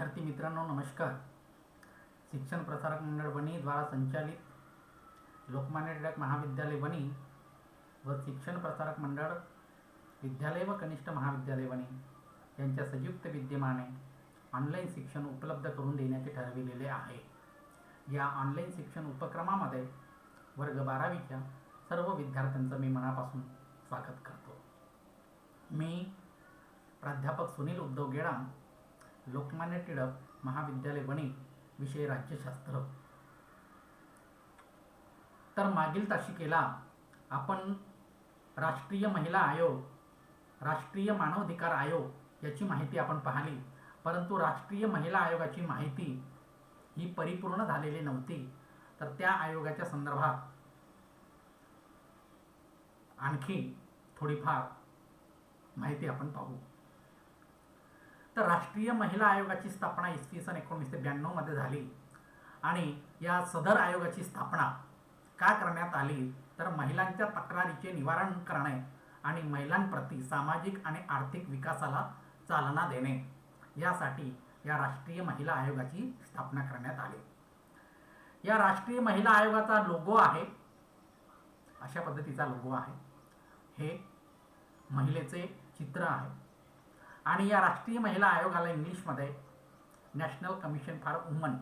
विद्यार्थी मित्रांनो नमस्कार. शिक्षण प्रसारक मंडळ वणी द्वारा संचालित लोकमान्य टिळक महाविद्यालय वणी व शिक्षण प्रसारक मंडळ विद्यालय व कनिष्ठ महाविद्यालय वणी यांच्या संयुक्त विद्यमाने ऑनलाईन शिक्षण उपलब्ध करून देण्याचे ठरविलेले आहे. या ऑनलाईन शिक्षण उपक्रमामध्ये वर्ग बारावीच्या सर्व विद्यार्थ्यांचं मी मनापासून स्वागत करतो. मी प्राध्यापक सुनील उद्धव गेडाम लोकमान्य टिळक महाविद्यालय वणी विषय राज्यशास्त्र. तर मागील तासिकेला आपण राष्ट्रीय महिला आयोग राष्ट्रीय मानवाधिकार आयोग याची माहिती आपण पाहिली. परंतु राष्ट्रीय महिला आयोगाची माहिती ही परिपूर्ण झालेली नव्हती. तर त्या आयोगाच्या संदर्भात आणखी थोडीफार माहिती आपण पाहू. तर राष्ट्रीय महिला आयोगाची स्थापना इसवी सन एकोणीसशे ब्याण्णवमध्ये झाली. आणि या सदर आयोगाची स्थापना का करण्यात आली? तर महिलांच्या तक्रारीचे निवारण करणे आणि महिलांप्रती सामाजिक आणि आर्थिक विकासाला चालना देणे यासाठी या राष्ट्रीय महिला आयोगाची स्थापना करण्यात आली. या राष्ट्रीय महिला आयोगाचा लोगो आहे. अशा पद्धतीचा लोगो आहे. हे महिलेचे चित्र आहे. आणि या राष्ट्रीय महिला आयोगाला इंग्लिशमध्ये National Commission for Women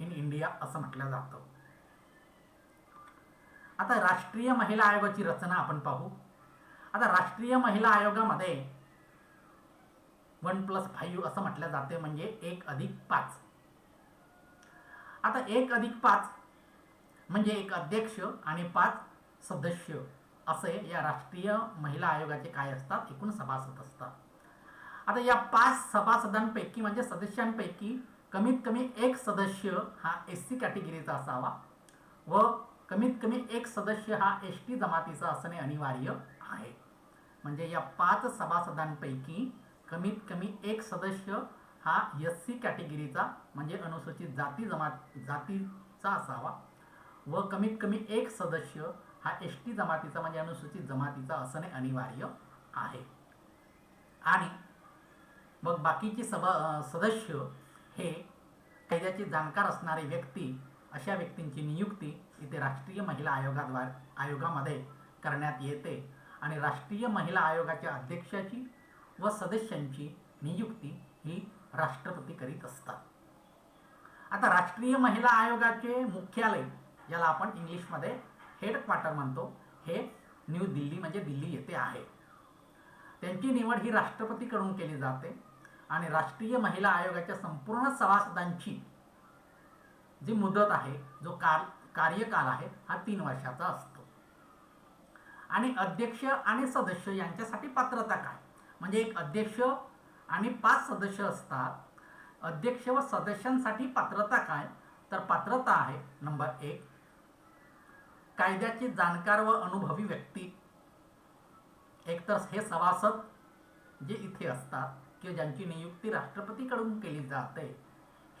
in India असं म्हटलं जातं. आता राष्ट्रीय महिला आयोगाची रचना आपण पाहू. आता राष्ट्रीय महिला आयोगामध्ये वन प्लस फाईव्ह असं म्हटलं जाते म्हणजे एक अधिक पाच. आता एक अधिक पाच म्हणजे एक अध्यक्ष आणि पाच सदस्य. असे या राष्ट्रीय महिला आयोगाचे काय असतात? एकूण सभासद असतात. आता या पाच सभासदांपैकी म्हणजे सदस्यांपैकी कमीत कमी एक सदस्य हा एस सी कॅटेगरीचा असावा व कमीत कमी एक सदस्य हा एस टी जमातीचा असणे अनिवार्य आहे. म्हणजे या पाच सभासदांपैकी कमीत कमी एक सदस्य हा एस सी कॅटेगरीचा म्हणजे अनुसूचित जाती जमात जातीचा असावा व कमीत कमी एक सदस्य हा एस टी जमातीचा म्हणजे अनुसूचित जमातीचा असणे अनिवार्य आहे. आणि मग बाकीचे सभा सदस्य हे कायद्याचे जाणकार असणारे व्यक्ती अशा व्यक्तींची नियुक्ती इथे राष्ट्रीय महिला आयोगाद्वारे आयोगामध्ये करण्यात येते. आणि राष्ट्रीय महिला आयोगाच्या अध्यक्षाची व सदस्यांची नियुक्ती ही राष्ट्रपती करीत असतात. आता राष्ट्रीय महिला आयोगाचे मुख्यालय ज्याला आपण इंग्लिशमध्ये हेडक्वार्टर म्हणतो हे न्यू दिल्ली म्हणजे दिल्ली येथे आहे. त्यांची निवड ही राष्ट्रपतीकडून केली जाते आणि राष्ट्रीय महिला आयोगाच्या संपूर्ण सभासदांची जी मुदत आहे जो काल कार्यकाल आहे हा तीन वर्षाचा असतो. आणि अध्यक्ष आणि सदस्य यांच्यासाठी पात्रता काय? म्हणजे एक अध्यक्ष आणि पाच सदस्य असतात. अध्यक्ष व सदस्यांसाठी पात्रता काय? तर पात्रता आहे नंबर एक कायद्याचे जाणकार व अनुभवी व्यक्ती. एकतर हे सभासद जे इथे असतात किंवा ज्यांची नियुक्ती राष्ट्रपतीकडून केली जाते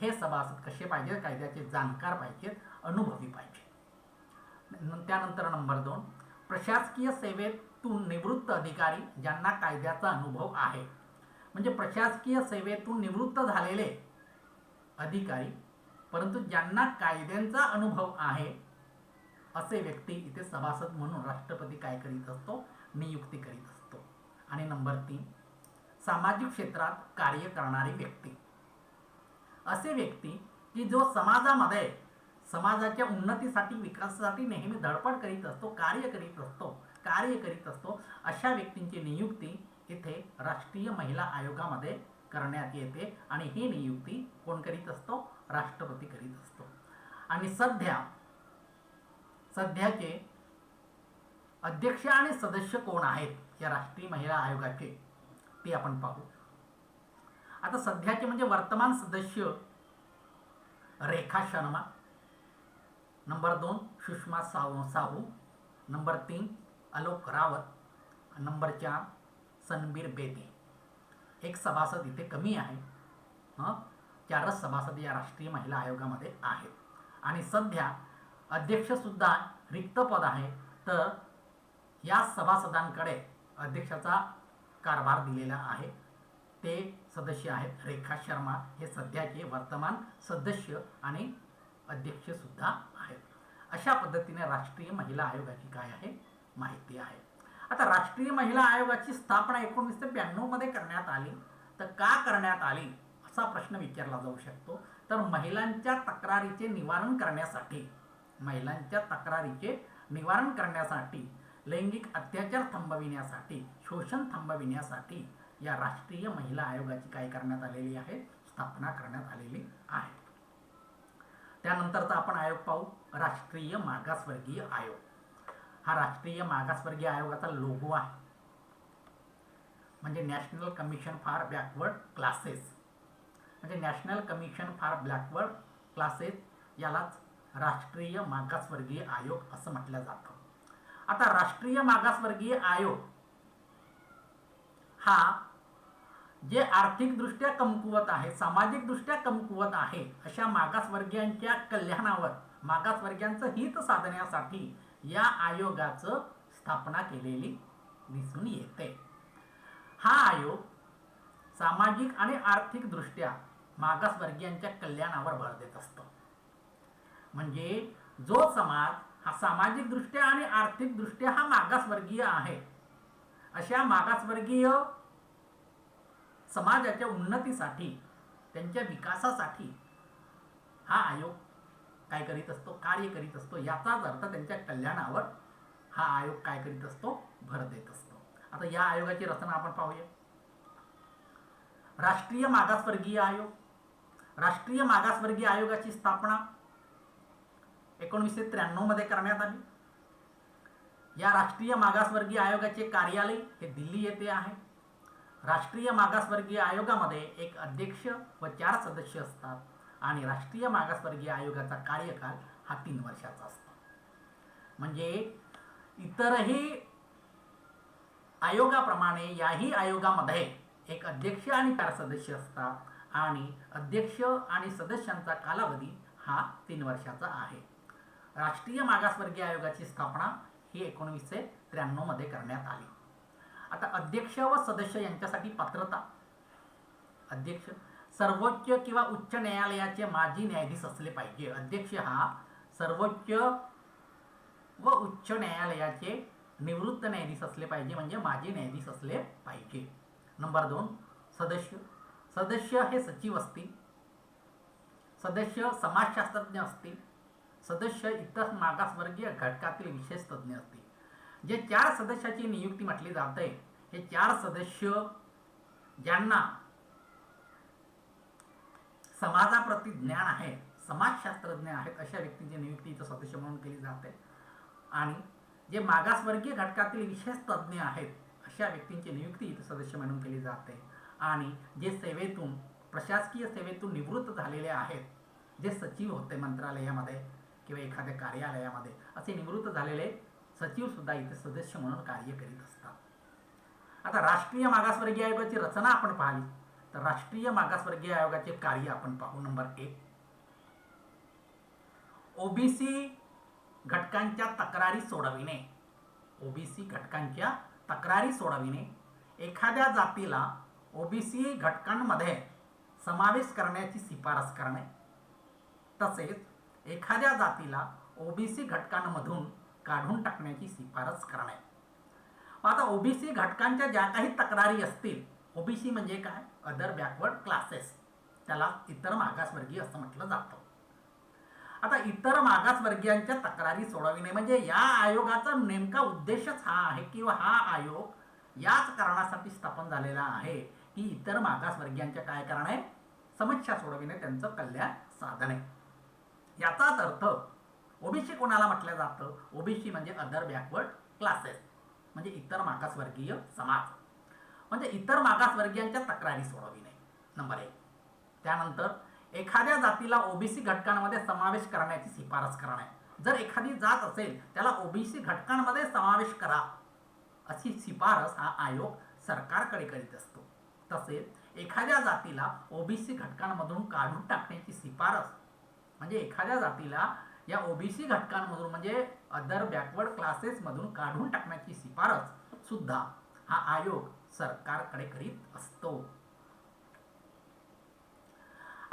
हे सभासद कसे पाहिजे कायद्याचे जाणकार पाहिजेत अनुभवी पाहिजे त्यानंतर नंबर दोन. प्रशासकीय सेवेतून निवृत्त अधिकारी ज्यांना कायद्याचा अनुभव आहे. म्हणजे प्रशासकीय सेवेतून निवृत्त झालेले अधिकारी परंतु ज्यांना कायद्यांचा अनुभव आहे असे व्यक्ती इथे सभासद म्हणून राष्ट्रपती काय करीत असतो? नियुक्ती करीत असतो. आणि नंबर तीन सामाजिक क्षेत्रात कार्य करणारी व्यक्ती. असे व्यक्ती की जो समाजामध्ये समाजाच्या उन्नतीसाठी विकासासाठी नेहमी धडपड करीत असतो कार्य करीत असतो कार्य करीत असतो अशा व्यक्तींची नियुक्ती इथे राष्ट्रीय महिला आयोगामध्ये करण्यात येते आणि ही नियुक्ती कोण करीत असतो? राष्ट्रपती करीत असतो. आणि सध्या सध्याचे अध्यक्ष आणि सदस्य कोण आहेत या राष्ट्रीय महिला आयोगाचे ते आपण पाहू. आता सध्याचे म्हणजे वर्तमान सदस्य रेखा शर्मा नंबर दोन सुषमा साहू साहू नंबर तीन अलोक रावत नंबर चार सनबीर बेदी. एक सभासद इथे कमी आहे हं? चारच सभासद या राष्ट्रीय महिला आयोगामध्ये आहेत. आणि सध्या अध्यक्षसुद्धा रिक्त पद आहे. तर या सभासदांकडे अध्यक्षाचा कारभार दिलेला आहे. ते सदस्य आहेत रेखा शर्मा. हे सध्याचे वर्तमान सदस्य आणि अध्यक्ष सुद्धा आहेत. अशा पद्धतीने राष्ट्रीय महिला आयोगाची काय आहे? माहिती आहे. आता राष्ट्रीय महिला आयोगाची स्थापना एकोणीसशे ब्याण्णवमध्ये करण्यात आली. तर का करण्यात आली? असा प्रश्न विचारला जाऊ शकतो. तर महिलांच्या तक्रारीचे निवारण करण्यासाठी महिलांच्या तक्रारीचे निवारण करण्यासाठी लैंगिक अत्याचार थांबविण्यासाठी शोषण थांबविण्यासाठी या राष्ट्रीय महिला आयोगाची काय करण्यात आलेली आहे? स्थापना करण्यात आलेली आहे. त्यानंतरचा आपण आयोग पाहू. राष्ट्रीय मागासवर्गीय आयोग. हा राष्ट्रीय मागासवर्गीय आयोगाचा लोगो आहे. म्हणजे National Commission for Backward Classes म्हणजे National Commission for Blackward Classes यालाच राष्ट्रीय मागासवर्गीय आयोग असं म्हटलं जातं. आता राष्ट्रीय मागासवर्गीय आयोग हा जे आर्थिकदृष्ट्या कमकुवत आहे सामाजिकदृष्ट्या कमकुवत आहे अशा मागासवर्गीयांच्या कल्याणावर मागासवर्गीयांचं हित साधण्यासाठी या आयोगाचं स्थापना केलेली दिसून येते. हा आयोग सामाजिक आणि आर्थिकदृष्ट्या मागासवर्गीयांच्या कल्याणावर भर देत असतो. म्हणजे जो समाज हा सामाजिकदृष्ट्या आणि आर्थिकदृष्ट्या हा मागासवर्गीय आहे. अशा मागासवर्गीय समाजाच्या उन्नतीसाठी त्यांच्या विकासासाठी हा आयोग काय करीत असतो कार्य करीत असतो याचाच अर्थ त्यांच्या कल्याणावर हा आयोग काय करीत असतो भर देत असतो. आता या आयोगाची रचना आपण पाहूया. राष्ट्रीय मागासवर्गीय आयोग. राष्ट्रीय मागासवर्गीय आयोगाची स्थापना एकोणीसशे त्र्याण्णवमध्ये करण्यात आली. या राष्ट्रीय मागासवर्गीय आयोगाचे कार्यालय हे दिल्ली येथे आहे. राष्ट्रीय मागासवर्गीय आयोगामध्ये एक अध्यक्ष व चार सदस्य असतात आणि राष्ट्रीय मागासवर्गीय आयोगाचा कार्यकाल हा तीन वर्षाचा असतो. म्हणजे इतरही आयोगाप्रमाणे याही आयोगामध्ये एक अध्यक्ष आणि चार सदस्य असतात आणि अध्यक्ष आणि सदस्यांचा कालावधी हा तीन वर्षाचा आहे. राष्ट्रीय मागासवर्गीय आयोगाची स्थापना ही एकोणवीसशे त्र्याण्णवमध्ये करण्यात आली. आता अध्यक्ष व सदस्य यांच्यासाठी पात्रता. अध्यक्ष सर्वोच्च किंवा उच्च न्यायालयाचे माजी न्यायाधीश असले पाहिजे. अध्यक्ष हा सर्वोच्च व उच्च न्यायालयाचे निवृत्त न्यायाधीश असले पाहिजे म्हणजे माजी न्यायाधीश असले पाहिजे. नंबर दोन सदस्य. सदस्य हे सचिव असतील. सदस्य समाजशास्त्रज्ञ असतील. सदस्य इतर मागासवर्गीय घटकातील विशेष तज्ज्ञ असतील. जे चार सदस्याची नियुक्ती म्हटली जाते हे चार सदस्य ज्यांना समाजाप्रती ज्ञान आहे समाजशास्त्रज्ञ आहेत अशा व्यक्तींची नियुक्ती इथं सदस्य म्हणून केली जाते. आणि जे मागासवर्गीय घटकातील विशेष तज्ज्ञ आहेत अशा व्यक्तींची नियुक्ती इथं सदस्य म्हणून केली जाते. आणि जे सेवेतून प्रशासकीय सेवेतून निवृत्त झालेले आहेत जे सचिव होते मंत्रालयामध्ये किंवा एखाद्या कार्यालयामध्ये असे निवृत्त झालेले सचिव सुद्धा इथे सदस्य म्हणून कार्य करीत असतात. आता राष्ट्रीय मागासवर्गीय आयोगाची रचना आपण पाहिली तर राष्ट्रीय मागासवर्गीय आयोगाचे कार्य आपण पाहू. नंबर एक. ओबीसी घटकांच्या तक्रारी सोडविणे. ओबीसी घटकांच्या तक्रारी सोडविणे. एखाद्या जातीला ओबीसी घटकांमध्ये समावेश करण्याची शिफारस करणे. तसेच एखाद्या जातीला ओबीसी घटकांमधून काढून टाकण्याची शिफारस करणे. आता ओबीसी घटकांच्या ज्या काही तक्रारी असतील ओबीसी म्हणजे काय? अदर बॅकवर्ड क्लासेस त्याला इतर मागासवर्गीय असं म्हटलं जातं. आता इतर मागासवर्गीयांच्या तक्रारी सोडविणे म्हणजे या आयोगाचा नेमका उद्देशच हा आहे किंवा हा आयोग याच कारणासाठी स्थापन झालेला आहे की इतर मागासवर्गीयांच्या काय करणे? समस्या सोडविणे त्यांचं कल्याण साधणे. याचाच अर्थ ओबीसी कोणाला म्हटलं जातं? ओबीसी म्हणजे अदर बॅकवर्ड क्लासेस म्हणजे इतर मागासवर्गीय समाज. म्हणजे इतर मागासवर्गीयांच्या तक्रारी सोडविणे नंबर एक. त्यानंतर एखाद्या जातीला ओबीसी घटकांमध्ये समावेश करण्याची शिफारस करणे. जर एखादी जात असेल त्याला ओबीसी घटकांमध्ये समावेश करा अशी शिफारस हा आयोग सरकारकडे करीत असतो. तसेच एखाद्या जातीला ओबीसी घटकांमधून काढून टाकण्याची शिफारस म्हणजे एखाद्या जातीला या ओबीसी घटकांमधून म्हणजे अदर बॅकवर्ड क्लासेसमधून काढून टाकण्याची शिफारस सुद्धा हा आयोग सरकारकडे करीत असतो.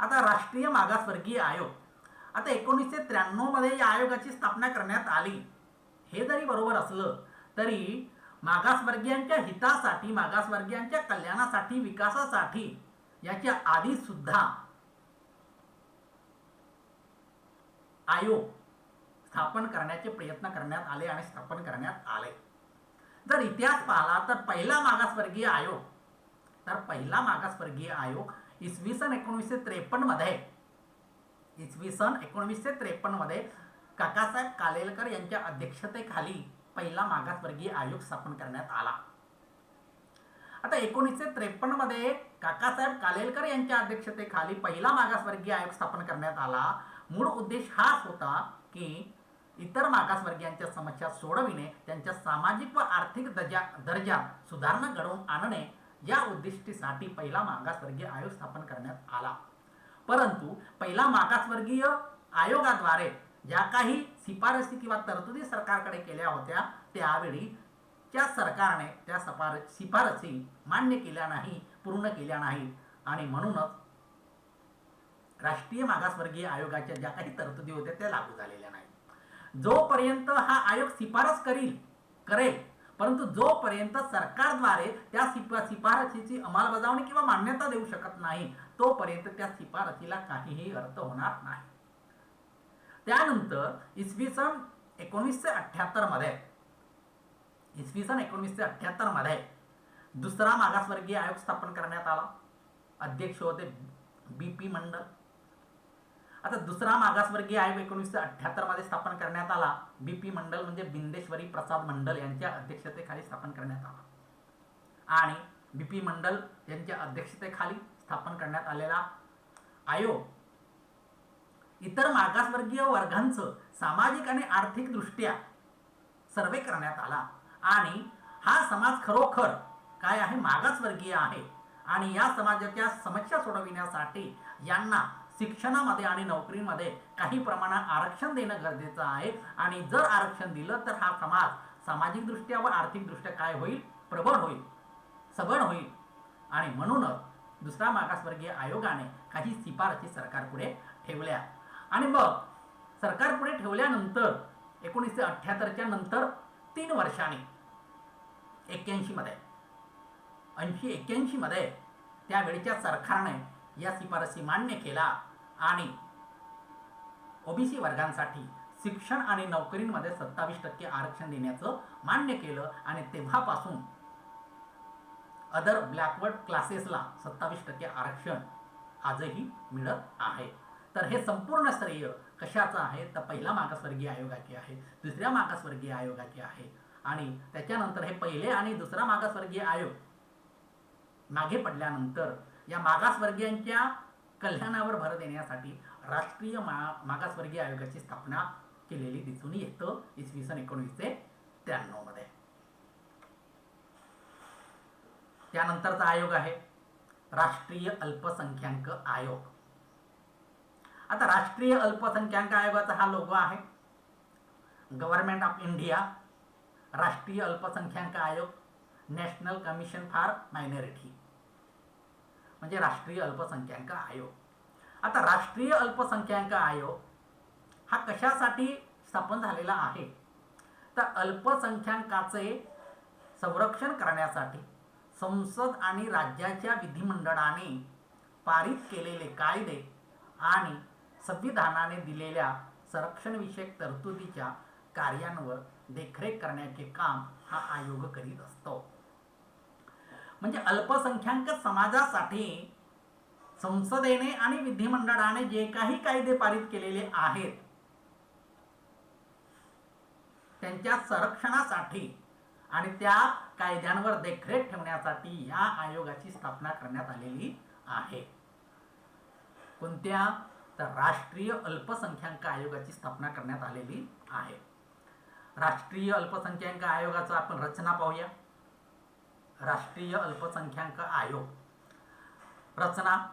आता राष्ट्रीय मागासवर्गीय आयोग. आता एकोणीसशे त्र्याण्णवमध्ये या आयोगाची स्थापना करण्यात आली. हे जरी बरोबर असलं तरी मागासवर्गीयांच्या हितासाठी मागासवर्गीयांच्या कल्याणासाठी विकासासाठी याच्या आधी सुद्धा आयोग स्थापन करण्याचे प्रयत्न करण्यात आले आणि स्थापन करण्यात आले. जर इतिहास पाहिला तर पहिला मागासवर्गीय आयोग तर पहिला मागासवर्गीय आयोग इसवी सन एकोणीसशे त्रेपन्नमध्ये इसवी सन एकोणीसशे त्रेपन्नमध्ये काकासाहेब कालेलकर यांच्या अध्यक्षतेखाली पहिला मागासवर्गीय आयोग स्थापन करण्यात आला. आता एकोणीसशे त्रेपन्नमध्ये काकासाहेब कालेलकर यांच्या अध्यक्षतेखाली पहिला मागासवर्गीय आयोग स्थापन करण्यात आला. मूळ उद्देश हाच होता की इतर मागासवर्गीयांच्या समस्या सोडविणे त्यांच्या सामाजिक व आर्थिक दर्जा दर्जा सुधारणा घडवून आणणे या उद्दिष्टीसाठी पहिला मागासवर्गीय आयोग स्थापन करण्यात आला. परंतु पहिला मागासवर्गीय आयोगाद्वारे ज्या काही शिफारसी किंवा तरतुदी सरकारकडे केल्या होत्या त्यावेळी त्या सरकारने त्या सफार शिफारसी मान्य केल्या नाही पूर्ण केल्या नाहीत. आणि म्हणूनच राष्ट्रीय मागासवर्गीय आयोगाच्या ज्या काही तरतुदी होत्या त्या लागू झालेल्या नाहीत. जोपर्यंत हा आयोग शिफारस करील करेल परंतु जोपर्यंत सरकारद्वारे त्या शिफा शिफारसीची अंमलबजावणी किंवा मान्यता देऊ शकत नाही तोपर्यंत त्या शिफारसीला काहीही अर्थ होणार नाही. त्यानंतर इसवी सन एकोणीसशे अठ्ठ्याहत्तरमध्ये इसवी सन एकोणीसशे अठ्ठ्याहत्तरमध्ये दुसरा मागासवर्गीय आयोग स्थापन करण्यात आला. अध्यक्ष होते बी पी मंडल. आता दुसरा मागासवर्गीय आयोग एकोणीसशे अठ्ठ्याहत्तरमध्ये स्थापन करण्यात आला. बी पी मंडल म्हणजे बिंदेश्वरी प्रसाद मंडल यांच्या अध्यक्षतेखाली स्थापन करण्यात आला. आणि बी पी मंडल यांच्या अध्यक्षतेखाली स्थापन करण्यात आलेला आयोग. इतर मागासवर्गीय वर्गांचं सामाजिक आणि आर्थिकदृष्ट्या सर्वे करण्यात आला. आणि हा समाज खरोखर काय आहे? मागासवर्गीय आहे. आणि या समाजाच्या समस्या सोडविण्यासाठी यांना शिक्षणामध्ये आणि नोकरीमध्ये काही प्रमाणात आरक्षण देणं गरजेचं आहे. आणि जर आरक्षण दिलं तर हा समाज सामाजिकदृष्ट्या व आर्थिकदृष्ट्या काय होईल? प्रबळ होईल. सबळ होईल. आणि म्हणूनच दुसरा मागासवर्गीय आयोगाने काही शिफारसी सरकारपुढे ठेवल्या. आणि मग सरकारपुढे ठेवल्यानंतर एकोणीसशे अठ्ठ्याहत्तरच्या नंतर तीन वर्षांनी एक्क्याऐंशीमध्ये ऐंशी एक्क्याऐंशीमध्ये त्यावेळच्या सरकारने या शिफारसी मान्य केला. आणि ओबीसी वर्गांसाठी शिक्षण आणि नोकरींमध्ये सत्तावीस टक्के आरक्षण देण्याचं मान्य केलं आणि तेव्हापासून अदर ब्लॅकवर्ड क्लासेसला सत्तावीस टक्के आरक्षण आजही मिळत आहे. तर हे संपूर्ण श्रेय कशाचं आहे? तर पहिला मागासवर्गीय आयोगाचे आहे दुसऱ्या मागासवर्गीय आयोगाचे आहे आणि त्याच्यानंतर हे पहिले आणि दुसरा मागासवर्गीय आयोग मागे पडल्यानंतर या मागासवर्गीयांच्या कल्याणावर भर देण्यासाठी राष्ट्रीय मा मागासवर्गीय आयोगाची स्थापना केलेली दिसून येतं. इसवी सन एकोणीसशे त्र्याण्णवमध्ये. त्यानंतरचा आयोग आहे. राष्ट्रीय अल्पसंख्याक आयोग. आता राष्ट्रीय अल्पसंख्याक आयोगाचा हा लोगो आहे. गव्हर्नमेंट ऑफ इंडिया राष्ट्रीय अल्पसंख्याक आयोग नॅशनल कमिशन फॉर मायनॉरिटी म्हणजे राष्ट्रीय अल्पसंख्याक आयोग. आता राष्ट्रीय अल्पसंख्याक आयोग हा कशासाठी स्थापन झालेला आहे? तर अल्पसंख्याकाचे संरक्षण करण्यासाठी संसद आणि राज्याच्या विधिमंडळाने पारित केलेले कायदे आणि संविधानाने दिलेल्या संरक्षणविषयक तरतुदीच्या कार्यांवर देखरेख करण्याचे काम हा आयोग करीत असतो. म्हणजे अल्पसंख्याक समाजासाठी संसदेने आणि विधिमंडळाने जे काही कायदे पारित केलेले आहेत त्यांच्या संरक्षणासाठी आणि त्या कायद्यांवर देखरेख ठेवण्यासाठी या आयोगाची स्थापना करण्यात आलेली आहे. कोणत्या तर राष्ट्रीय अल्पसंख्याक आयोगाची स्थापना करण्यात आलेली आहे. राष्ट्रीय अल्पसंख्याक आयोगाचं आपण रचना पाहूया. राष्ट्रीय अल्पसंख्याक आयोग. रचना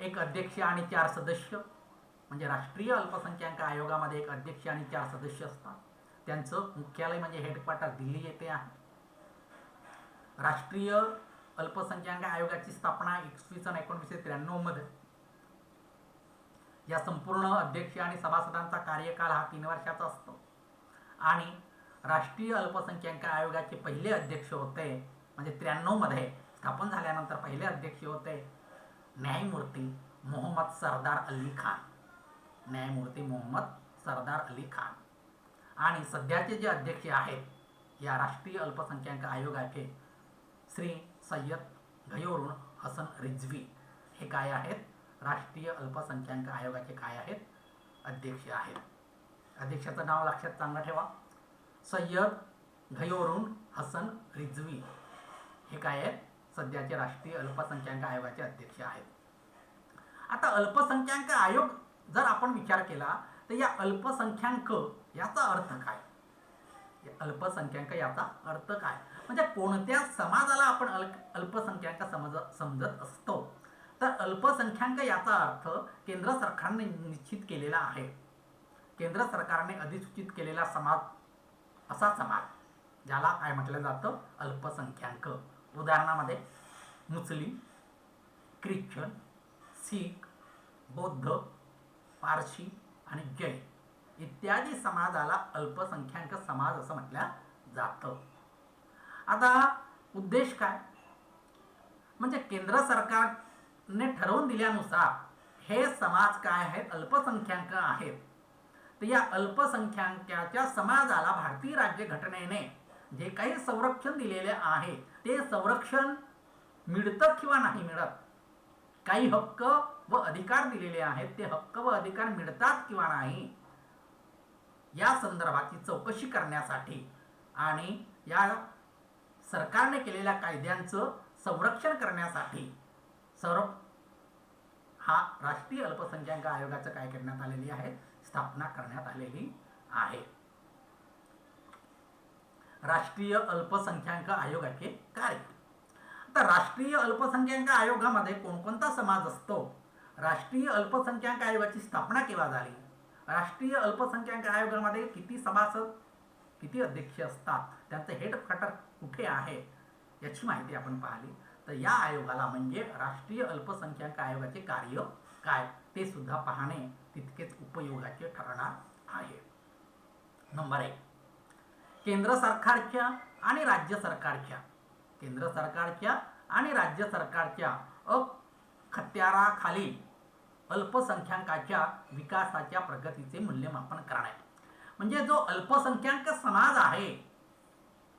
एक अध्यक्ष आणि चार सदस्य. म्हणजे राष्ट्रीय अल्पसंख्याक आयोगामध्ये एक अध्यक्ष आणि चार सदस्य असतात. त्यांचं मुख्यालय म्हणजे हेडक्वार्टर दिल्ली येथे आहे. राष्ट्रीय अल्पसंख्याक आयोगाची स्थापना इसवी सन एकोणीसशे त्र्याण्णवमध्ये या संपूर्ण अध्यक्ष आणि सभासदांचा कार्यकाळ हा तीन वर्षाचा असतो. आणि राष्ट्रीय अल्पसंख्याक आयोगाचे पहिले अध्यक्ष होते म्हणजे त्र्याण्णवमध्ये स्थापन झाल्यानंतर पहिले अध्यक्ष होते न्यायमूर्ती मोहम्मद सरदार अली खान. न्यायमूर्ती मोहम्मद सरदार अली खान. आणि सध्याचे जे अध्यक्ष आहेत या राष्ट्रीय अल्पसंख्याक आयोगाचे श्री सय्यद घयोरुण हसन रिझवी हे काय आहेत? राष्ट्रीय अल्पसंख्याक आयोगाचे काय आहेत? अध्यक्ष आहेत. अध्यक्षाचं नाव लक्षात चांगलं ठेवा. सय्यद घयोरुण हसन रिझवी हे काय आहेत सध्याचे राष्ट्रीय अल्पसंख्याक आयोगाचे अध्यक्ष आहेत. आता अल्पसंख्याक आयोग जर आपण विचार केला तर या अल्पसंख्याक याचा अर्थ काय? अल्पसंख्याक याचा अर्थ काय? म्हणजे कोणत्या समाजाला आपण अल्प अल्पसंख्याक समज समजत असतो? तर अल्पसंख्याक याचा अर्थ केंद्र सरकारने निश्चित केलेला आहे. केंद्र सरकारने अधिसूचित केलेला समाज असा समाज ज्याला काय म्हटलं जातं? अल्पसंख्याक. उदाहरणामध्ये मुस्लिम ख्रिश्चन सीख बौद्ध पारशी आणि जैन इत्यादी समाजाला अल्पसंख्याक समाज असं म्हटलं जातं. आता उद्देश काय? म्हणजे केंद्र सरकारने ठरवून दिल्यानुसार हे समाज काय आहेत? अल्पसंख्याक आहेत. तर या अल्पसंख्याकाच्या समाजाला भारतीय राज्यघटनेने जे काही संरक्षण दिलेले आहे ते संरक्षण मिळतं किंवा नाही मिळत? काही हक्क व अधिकार दिलेले आहेत. ते हक्क व अधिकार मिळतात किंवा नाही? या संदर्भाची चौकशी करण्यासाठी आणि या सरकारने केलेल्या कायद्यांचं संरक्षण करण्यासाठी सर हा राष्ट्रीय अल्पसंख्याक आयोगाचं काय करण्यात आलेली आहे? स्थापना करण्यात आलेली आहे. राष्ट्रीय अल्पसंख्याक आयोगाचे कार्य तर राष्ट्रीय अल्पसंख्याक आयोगामध्ये कोणकोणता समाज असतो? राष्ट्रीय अल्पसंख्याक आयोगाची स्थापना केव्हा झाली? राष्ट्रीय अल्पसंख्याक आयोगामध्ये किती सभासद किती अध्यक्ष असतात? त्यांचं हेडक्वार्टर कुठे आहे? याची माहिती आपण पाहिली. तर या आयोगाला म्हणजे राष्ट्रीय अल्पसंख्याक आयोगाचे कार्य काय? ते सुद्धा पाहणे तितकेच उपयोगाचे ठरणार आहे. नंबर एक. केंद्र सरकारच्या आणि राज्य सरकारच्या. केंद्र सरकारच्या आणि राज्य सरकारच्या अखत्याराखाली अल्पसंख्याकाच्या विकासाच्या प्रगतीचे मूल्यमापन करणे. म्हणजे जो अल्पसंख्याक समाज आहे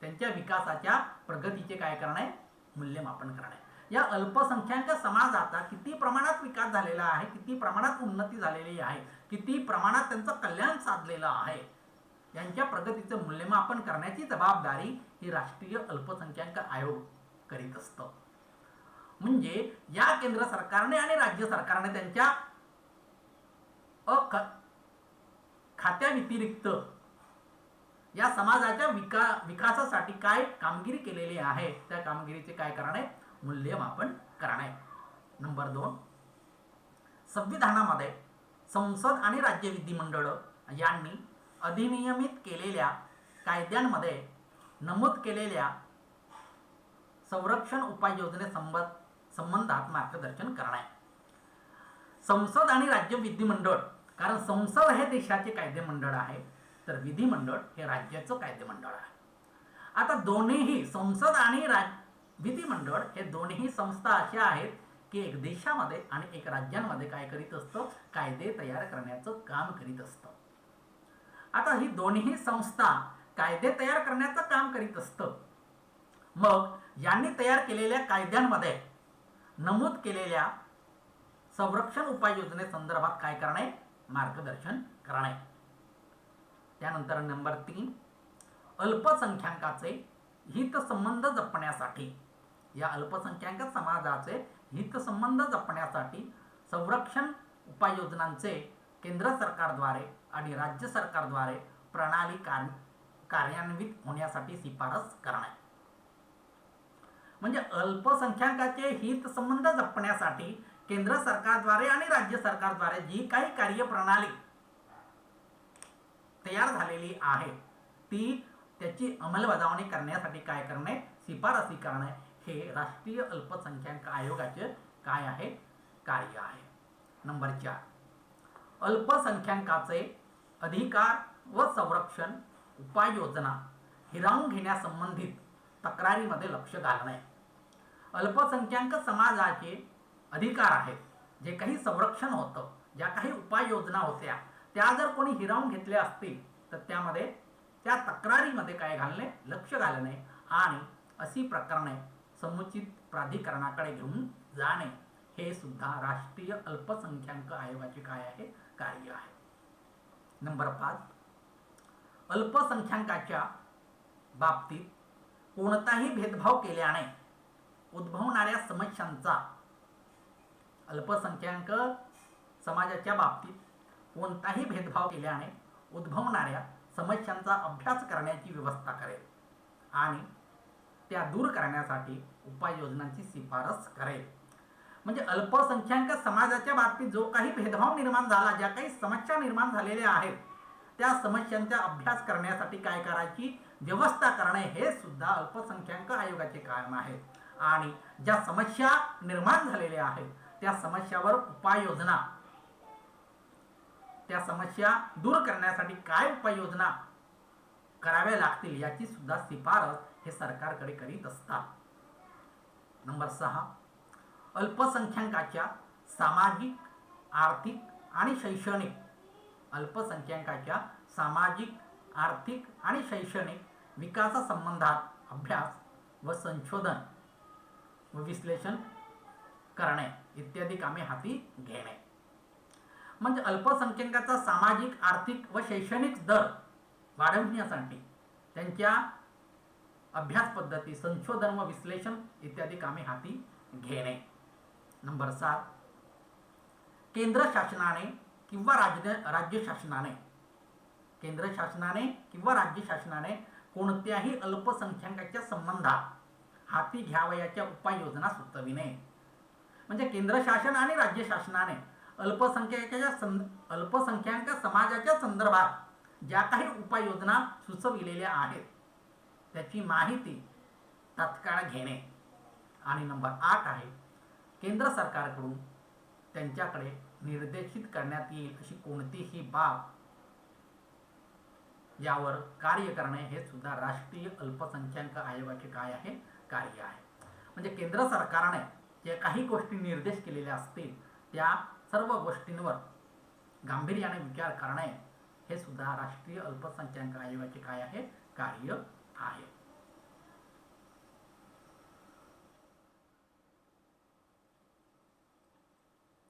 त्यांच्या विकासाच्या प्रगतीचे काय करणे? मूल्यमापन करणे. या अल्पसंख्याक समाजाचा किती प्रमाणात विकास झालेला आहे किती प्रमाणात उन्नती झालेली आहे किती प्रमाणात त्यांचं कल्याण साधलेलं आहे यांच्या प्रगतीचं मूल्यमापन करण्याची जबाबदारी ही राष्ट्रीय अल्पसंख्याक आयोग करीत असतं. म्हणजे या केंद्र सरकारने आणि राज्य सरकारने त्यांच्या अख खात्याव्यतिरिक्त या समाजाच्या विका विकासासाठी काय कामगिरी केलेली आहे त्या कामगिरीचे काय करणे? मूल्यमापन करणे. नंबर दोन. संविधानामध्ये संसद आणि राज्य विधिमंडळ यांनी अधिनियमित केलेल्या कायद्यांमध्ये नमूद केलेल्या संरक्षण उपाययोजनेसंबंध संबंधात मार्गदर्शन करणे. संसद आणि राज्य विधिमंडळ कारण संसद हे देशाचे कायदेमंडळ आहे तर विधिमंडळ हे राज्याचं कायदेमंडळ आहे. आता दोन्हीही संसद आणि राज विधिमंडळ हे दोन्ही संस्था अशा आहेत की एक देशामध्ये आणि एक राज्यांमध्ये काय करीत असतं? कायदे तयार करण्याचं काम करीत असतं. आता ही दोन्ही संस्था कायदे तयार करण्याचं काम करीत असतं. मग यांनी तयार केलेल्या कायद्यांमध्ये नमूद केलेल्या संरक्षण उपाययोजनेसंदर्भात काय करणे? मार्गदर्शन करणे. त्यानंतर नंबर तीन अल्पसंख्याकाचे हितसंबंध जपण्यासाठी. या अल्पसंख्याक समाजाचे हितसंबंध जपण्यासाठी संरक्षण उपाययोजनांचे केंद्र सरकारद्वारे आणि राज्य सरकारद्वारे प्रणाली कार कार्यान्वित होण्यासाठी शिफारस करणे. म्हणजे अल्पसंख्याकाचे हितसंबंध जपण्यासाठी केंद्र सरकारद्वारे आणि राज्य सरकारद्वारे जी काही कार्यप्रणाली तयार झालेली आहे ती त्याची अंमलबजावणी करण्यासाठी काय करणे शिफारसी करणे हे राष्ट्रीय अल्पसंख्याक आयोगाचे काय आहे कार्य आहे. नंबर चार. अल्पसंख्याकाचे अधिकार व संरक्षण उपाययोजना हिरावून घेण्यासंबंधित तक्रारीमध्ये लक्ष घालणे. अल्पसंख्याक समाजाचे अधिकार आहेत जे काही संरक्षण होतं ज्या काही उपाययोजना होत्या त्या जर कोणी हिरावून घेतल्या असतील तर त्यामध्ये त्या तक्रारीमध्ये काय घालणे लक्ष घालणे आणि अशी प्रकरणे समुचित प्राधिकरणाकडे घेऊन जाणे हे सुद्धा राष्ट्रीय अल्पसंख्याक आयोगाचे काय आहे? कार्य आहे. नंबर पाच. अल्पसंख्याकाच्या बाबतीत कोणताही भेदभाव केल्याने उद्भवणाऱ्या समस्यांचा अल्पसंख्याक समाजाच्या बाबतीत कोणताही भेदभाव केल्याने उद्भवणाऱ्या समस्यांचा अभ्यास करण्याची व्यवस्था करेल आणि त्या दूर करण्यासाठी उपाययोजनांची शिफारस करेल. म्हणजे अल्पसंख्याक समाजाच्या बाबतीत जो काही भेदभाव निर्माण झाला ज्या काही समस्या निर्माण झालेल्या आहेत त्या समस्यांचा अभ्यास करण्यासाठी काय करायची? व्यवस्था करणे हे सुद्धा अल्पसंख्याक आयोगाचे काम आहे. आणि ज्या समस्या निर्माण झालेल्या आहेत त्या समस्यावर उपाययोजना त्या समस्या दूर करण्यासाठी काय उपाययोजना कराव्या लागतील याची सुद्धा शिफारस हे सरकारकडे करीत असतात. नंबर सहा अल्पसंख्याकाच्या सामाजिक आर्थिक आणि शैक्षणिक. अल्पसंख्याकाच्या सामाजिक आर्थिक आणि शैक्षणिक विकासासंबंधात अभ्यास व संशोधन व विश्लेषण करणे इत्यादी कामे हाती घेणे. म्हणजे अल्पसंख्याकाचा सामाजिक आर्थिक व शैक्षणिक दर वाढवण्यासाठी त्यांच्या अभ्यास पद्धती संशोधन व विश्लेषण इत्यादी कामे हाती घेणे. नंबर सात. केंद्र शासनाने किंवा राज्य राज्य शासनाने. केंद्र शासनाने किंवा राज्य शासनाने कोणत्याही अल्पसंख्याकाच्या संबंधात हाती घ्यावयाच्या उपाययोजना सुचविणे. म्हणजे केंद्र शासन आणि राज्य शासनाने अल्पसंख्याकाच्या सं अल्पसंख्याक समाजाच्या संदर्भात ज्या काही उपाययोजना सुचविलेल्या आहेत त्याची माहिती तत्काळ घेणे. आणि नंबर आठ आहे सरकारकडून त्यांच्याकडे निर्देशित करण्यात येईल अशी कोणतीही बाब यावर कार्य करणे हे सुद्धा राष्ट्रीय अल्पसंख्याक आयोगाचे काय आहे? कार्य आहे. म्हणजे केंद्र सरकारने जे काही गोष्टी निर्देश केलेल्या असतील त्या सर्व गोष्टींवर गांभीर्याने विचार करणे हे सुद्धा राष्ट्रीय अल्पसंख्याक आयोगाचे काय आहे? कार्य आहे.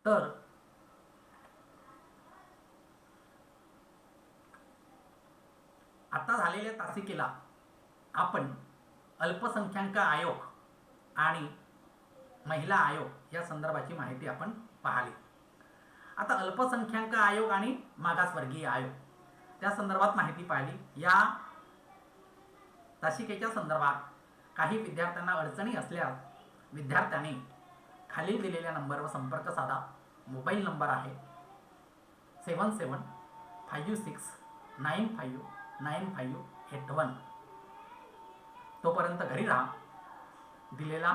तर आता झालेल्या तासिकेला आपण अल्पसंख्याक आयोग आणि महिला आयोग या संदर्भाची माहिती आपण पाहिली. आता अल्पसंख्याक आयोग आणि मागासवर्गीय आयोग त्या संदर्भात माहिती पाहिली. या तासिकेच्या संदर्भात काही विद्यार्थ्यांना अडचणी असल्यास विद्यार्थ्यांनी खालील दिलेल्या नंबरवर संपर्क साधा. मोबाईल नंबर आहे seven seven five six nine five nine five eight one. तोपर्यंत घरी राहा. दिलेला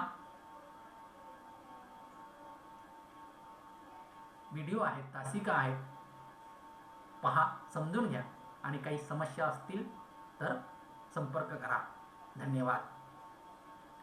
व्हिडिओ आहेत तासिका आहेत पहा समजून घ्या. आणि काही समस्या असतील तर संपर्क करा. धन्यवाद.